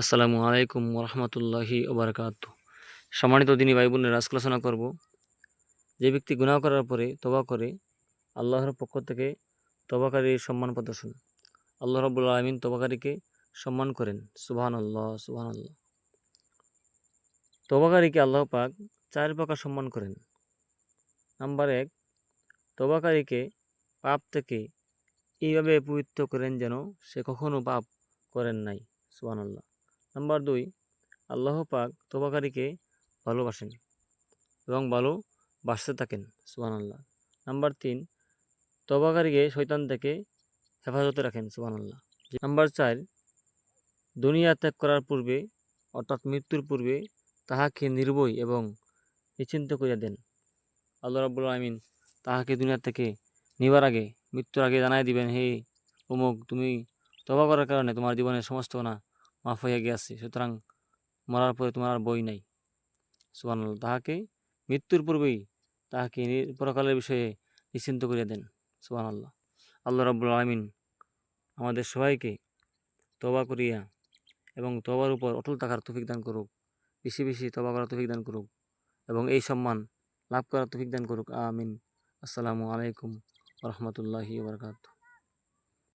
আসসালামু আলাইকুম রহমতুল্লাহি ওবরকাত। সম্মানিত দিনী ভাই বোনের আলোচনা করব যে ব্যক্তি গুনাহ করার পরে তবা করে, আল্লাহর পক্ষ থেকে তবাকারীর সম্মান প্রদর্শন। আল্লাহ রব্বুল আলমিন তবাকারীকে সম্মান করেন। সুবাহান আল্লাহ সুবাহান আল্লাহ তবাকারীকে আল্লাহ পাক চার প্রকার সম্মান করেন। নাম্বার এক তবাকারীকে পাপ থেকে এইভাবে পবিত্র করেন যেন সে কখনো পাপ করেন নাই। সুবাহান আল্লাহ নাম্বার দুই, আল্লাহ পাক তোবাকারীকে ভালোবাসেন এবং ভালো বাসতে থাকেন সুবান আল্লাহ নাম্বার তিন, তবাকারীকে শৈতান থেকে হেফাজতে রাখেন সুবান আল্লাহ নাম্বার চার, দুনিয়া ত্যাগ করার পূর্বে, অর্থাৎ মৃত্যুর পূর্বে তাহাকে নির্ভয় এবং নিশ্চিন্ত করিয়া দেন। আল্লাহ রাবুল আমিন তাহাকে দুনিয়া থেকে নিবার আগে, মৃত্যুর আগে জানাই দিবেন, হে অমুক তুমি তবা করার কারণে তোমার জীবনের সমস্ত না মাফ হইয়া গিয়াছে, সুতরাং মরার পরে তোমার আর বই নাই। সুবান তাহাকে মৃত্যুর পূর্বেই তাহাকে পরকালের বিষয়ে নিশ্চিন্ত করিয়া দেন সুবান আল্লাহ আল্লাহ রাব্বুল আলমিন আমাদের সবাইকে তবা করিয়া এবং তবার উপর অটল থাকার তৌফিক দান করুক, বেশি বেশি তবা করার তৌফিক দান করুক এবং এই সম্মান লাভ করার তৌফিক দান করুক, আমিন। আসসালামু আলাইকুম রহমতুল্লাহি বারকাত